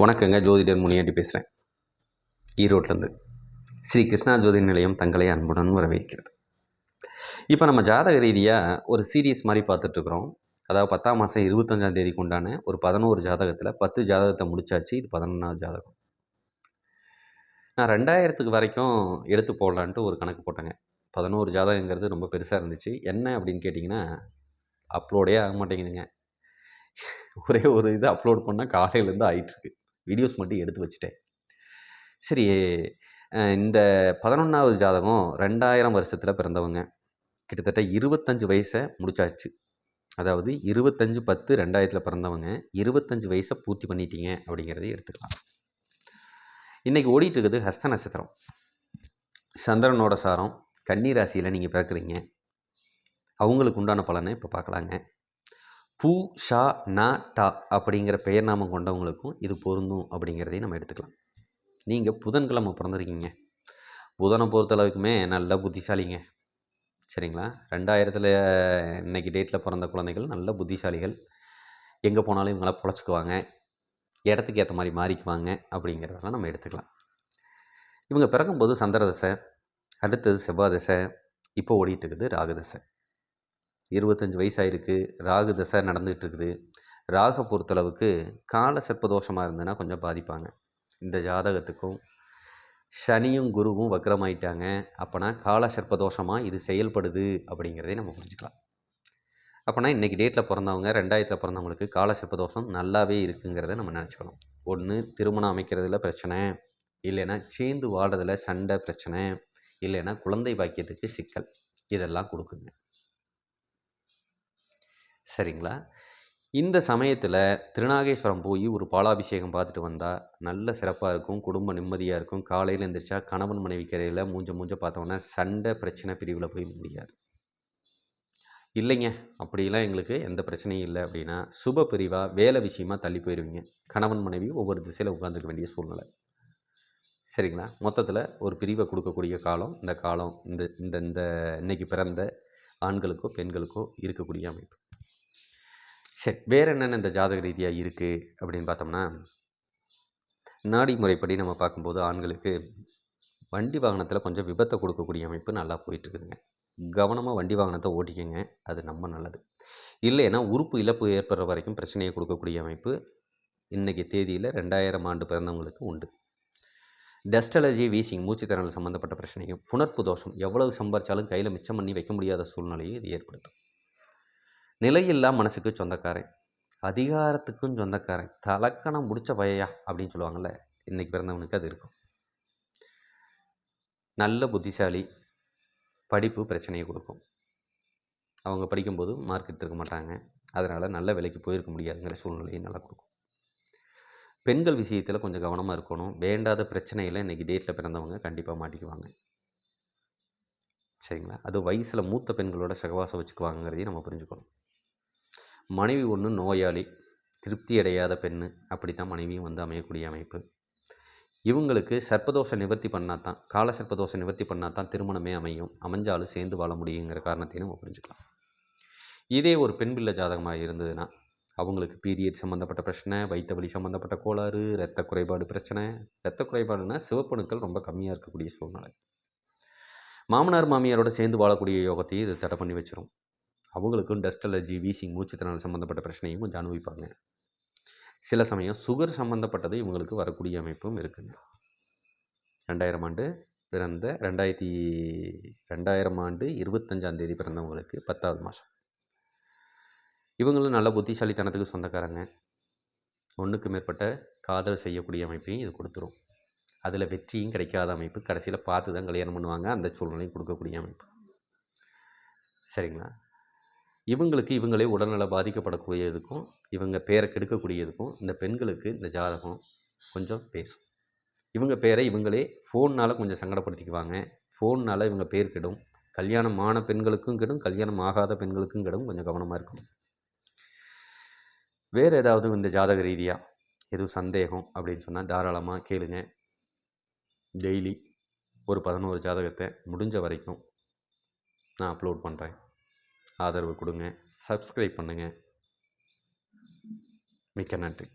வணக்கங்க ஜோதிடர் முனியாண்டி பேசுகிறேன் ஈரோட்லேருந்து ஸ்ரீ கிருஷ்ணா ஜோதி நிலையம் தங்களை அன்புடன் வரவேற்கிறது. இப்போ நம்ம ஜாதக ரீதியாக ஒரு சீரியஸ் மாதிரி பார்த்துட்ருக்குறோம் அதாவது பத்தாம் மாதம் இருபத்தஞ்சாம் தேதிக்கு உண்டான ஒரு பதினோரு ஜாதகத்தில் பத்து ஜாதகத்தை முடிச்சாச்சு இது பதினொன்றாவது ஜாதகம். நான் ரெண்டாயிரத்துக்கு வரைக்கும் எடுத்து போடலான்ட்டு ஒரு கணக்கு போட்டேங்க. பதினோரு ஜாதகங்கிறது ரொம்ப பெருசாக இருந்துச்சு. என்ன அப்படின்னு கேட்டிங்கன்னா அப்லோடே ஆக மாட்டேங்குதுங்க. ஒரே ஒரு இது அப்லோட் பண்ணால் காலையிலேருந்து ஆயிட்டுருக்கு வீடியோஸ் மட்டும் எடுத்து வச்சுட்டேன். சரி இந்த பதினொன்றாவது ஜாதகம் ரெண்டாயிரம் வருஷத்தில் பிறந்தவங்க. கிட்டத்தட்ட இருபத்தஞ்சு வயசை முடிச்சாச்சு. அதாவது இருபத்தஞ்சு பத்து ரெண்டாயிரத்தில் பிறந்தவங்க இருபத்தஞ்சு வயசை பூர்த்தி பண்ணிட்டீங்க அப்படிங்கிறத எடுத்துக்கலாம். இன்றைக்கி ஓடிட்டு இருக்குது ஹஸ்த நட்சத்திரம். சந்திரனோட சாரம் கன்னி ராசியில் நீங்கள் பிறக்கிறீங்க. அவங்களுக்கு உண்டான பலனை இப்போ பார்க்கலாங்க பூ ஷா நா டா அப்படிங்கிற பெயர் நாமம் கொண்டவங்களுக்கும் இது பொருந்தும் அப்படிங்கிறதையும் நம்ம எடுத்துக்கலாம். நீங்கள் புதன்கிழமை பிறந்திருக்கீங்க. புதனை பொறுத்தளவுக்குமே நல்ல புத்திசாலிங்க. சரிங்களா? ரெண்டாயிரத்தில் இன்னைக்கு டேட்டில் பிறந்த குழந்தைகள் நல்ல புத்திசாலிகள். எங்கே போனாலும் இவங்களாம் பொழைச்சிக்குவாங்க. இடத்துக்கு ஏற்ற மாதிரி மாறிக்குவாங்க அப்படிங்கிறதெல்லாம் நம்ம எடுத்துக்கலாம். இவங்க பிறக்கும்போது சந்திர தசை அடுத்தது செவ்வாய் தசை இப்போ ஓடிட்டு இருக்குது ராகு தசை. இருபத்தஞ்சி வயசாயிருக்கு. ராகு தசை நடந்துகிட்டு இருக்குது ராகை பொறுத்தளவுக்கு கால சர்ப்பதோஷமாக இருந்ததுன்னா கொஞ்சம் பாதிப்பாங்க. இந்த ஜாதகத்துக்கும் சனியும் குருவும் வக்ரமாயிட்டாங்க அப்போனா கால சர்ப்பதோஷமாக இது செயல்படுது அப்படிங்கிறதே நம்ம புரிஞ்சுக்கலாம். அப்போனா இன்றைக்கி டேட்டில் பிறந்தவங்க ரெண்டாயிரத்தில் பிறந்தவங்களுக்கு கால சர்ப்பதோஷம் நல்லாவே இருக்குங்கிறத நம்ம நினச்சிக்கணும். ஒன்று திருமணம் அமைக்கிறதுல பிரச்சனை. இல்லைன்னா சேர்ந்து வாழ்றதுல சண்டை பிரச்சனை. இல்லைன்னா குழந்தை பாக்கியத்துக்கு சிக்கல். இதெல்லாம் கொடுக்குங்க. சரிங்களா? இந்த சமயத்தில் திருநாகேஸ்வரம் போய் ஒரு பாலாபிஷேகம் பார்த்துட்டு வந்தால் நல்ல சிறப்பாக இருக்கும் குடும்ப நிம்மதியாக இருக்கும். காலையில் எழுந்திரிச்சா கணவன் மனைவி கரையில் மூஞ்ச மூஞ்ச பார்த்தோன்னா சண்டை பிரச்சனை பிரிவில் போய் முடியாது. இல்லைங்க அப்படிலாம் எங்களுக்கு எந்த பிரச்சனையும் இல்லை அப்படின்னா சுப பிரிவாக வேலை விஷயமாக தள்ளி போயிடுவீங்க கணவன் மனைவி ஒவ்வொரு திசையில் உட்காந்துக்க வேண்டிய சூழ்நிலை. சரிங்களா? மொத்தத்தில் ஒரு பிரிவை கொடுக்கக்கூடிய காலம் இந்த காலம் இந்த இந்த இந்த இன்றைக்கி பிறந்த ஆண்களுக்கோ பெண்களுக்கோ இருக்கக்கூடிய அமைப்பு. சரி வேறு என்னென்ன இந்த ஜாதக ரீதியாக இருக்குது அப்படின்னு பார்த்தோம்னா நாடி முறைப்படி நம்ம பார்க்கும்போது ஆண்களுக்கு வண்டி வாகனத்தில் கொஞ்சம் விபத்தை கொடுக்கக்கூடிய அமைப்பு நல்லா போயிட்டுருக்குதுங்க. கவனமாக வண்டி வாகனத்தை ஓட்டிக்கங்க அது ரொம்ப நல்லது. இல்லைன்னா உறுப்பு இழப்பு ஏற்படுற வரைக்கும் பிரச்சனையை கொடுக்கக்கூடிய அமைப்பு இன்றைக்கி தேதியில் ரெண்டாயிரம் ஆண்டு பிறந்தவங்களுக்கு உண்டு. டஸ்ட் அலர்ஜி வீசிங் மூச்சுத்திறனல் சம்மந்தப்பட்ட பிரச்சனையும் புணர்ப்பு தோஷம் எவ்வளவு சம்பாரித்தாலும் கையில் மிச்சம் பண்ணி வைக்க முடியாத சூழ்நிலையை இது ஏற்படுத்தும். நிலையில்லா மனசுக்கு சொந்தக்காரன். அதிகாரத்துக்கும் சொந்தக்காரன். தலக்கணம் முடிச்ச பையா அப்படின்னு சொல்லுவாங்கள்ல இன்றைக்கி பிறந்தவனுக்கு அது இருக்கும். நல்ல புத்திசாலி படிப்பு பிரச்சனையை கொடுக்கும். அவங்க படிக்கும்போது மார்க் எடுத்துருக்க மாட்டாங்க. அதனால் நல்ல வேலைக்கு போயிருக்க முடியாதுங்கிற சூழ்நிலையை நல்லா கொடுக்கும். பெண்கள் விஷயத்தில் கொஞ்சம் கவனமாக இருக்கணும். வேண்டாத பிரச்சனையில் இன்றைக்கி டேட்டில் பிறந்தவங்க கண்டிப்பாக மாட்டிக்குவாங்க. சரிங்களா? அது வயசில் மூத்த பெண்களோட சகவாசம் வச்சுக்குவாங்கிறதையும் நம்ம புரிஞ்சுக்கணும். மனைவி ஒன்று நோயாளி திருப்தி அடையாத பெண்ணு அப்படி தான் மனைவியும் வந்து அமையக்கூடிய அமைப்பு. இவங்களுக்கு சர்ப்பதோஷ நிவர்த்தி பண்ணால் தான் கால சர்ப்பதோஷ நிவர்த்தி பண்ணால் தான் திருமணமே அமையும். அமைஞ்சாலும் சேர்ந்து வாழ முடியுங்கிற காரணத்தையும் நம்ம புரிஞ்சுக்கலாம். இதே ஒரு பெண் பிள்ளை ஜாதகமாக இருந்ததுன்னா அவங்களுக்கு பீரியட் சம்மந்தப்பட்ட பிரச்சனை வைத்த வலி சம்மந்தப்பட்ட கோளாறு இரத்த குறைபாடு பிரச்சனை. இரத்த குறைபாடுனா சிவப்பணுக்கள் ரொம்ப கம்மியாக இருக்கக்கூடிய சூழ்நிலை. மாமனார் மாமியாரோட சேர்ந்து வாழக்கூடிய யோகத்தையும் இது தடை பண்ணி வச்சிரும். அவங்களுக்கும் டஸ்ட் அலர்ஜி வீசிங் மூச்சுத்திறனால் சம்மந்தப்பட்ட பிரச்சனையும் கொஞ்சம் அனுபவிப்பாங்க. சில சமயம் சுகர் சம்மந்தப்பட்டது இவங்களுக்கு வரக்கூடிய அமைப்பும் இருக்குங்க. ரெண்டாயிரம் ஆண்டு பிறந்த ரெண்டாயிரத்தி ரெண்டாயிரம் ஆண்டு இருபத்தஞ்சாம் தேதி பிறந்தவங்களுக்கு பத்தாவது மாதம் இவங்களும் நல்ல புத்திசாலித்தனத்துக்கு சொந்தக்காரங்க. ஒன்றுக்கு மேற்பட்ட காதல் செய்யக்கூடிய அமைப்பையும் இது கொடுத்துரும். அதில் வெற்றியும் கிடைக்காத அமைப்பு கடைசியில் பார்த்து தான் கல்யாணம் பண்ணுவாங்க. அந்த சூழ்நிலையும் கொடுக்கக்கூடிய அமைப்பு. சரிங்களா? இவங்களுக்கு இவங்களே உடல்நல பாதிக்கப்படக்கூடியதுக்கும் இவங்க பேரை கெடுக்கக்கூடியதுக்கும் இந்த பெண்களுக்கு இந்த ஜாதகம் கொஞ்சம் பேசும். இவங்க பேரை இவங்களே ஃபோன்னால் கொஞ்சம் சங்கடப்படுத்திக்குவாங்க. ஃபோன்னால் இவங்க பேர் கெடும். கல்யாணம் ஆன பெண்களுக்கும் கெடும் கல்யாணம் ஆகாத பெண்களுக்கும் கெடும் கொஞ்சம் கவனமாக இருக்கும் வேறு ஏதாவது இந்த ஜாதக ரீதியாக எதுவும் சந்தேகம் அப்படின்னு சொன்னால் தாராளமாக கேளுங்க. டெய்லி ஒரு பதினோரு ஜாதகத்தை முடிஞ்ச வரைக்கும் நான் அப்லோட் பண்ணுறேன் ஆதரவு கொடுங்க. சப்ஸ்கிரைப் பண்ணுங்கள் மிக்க நன்றி.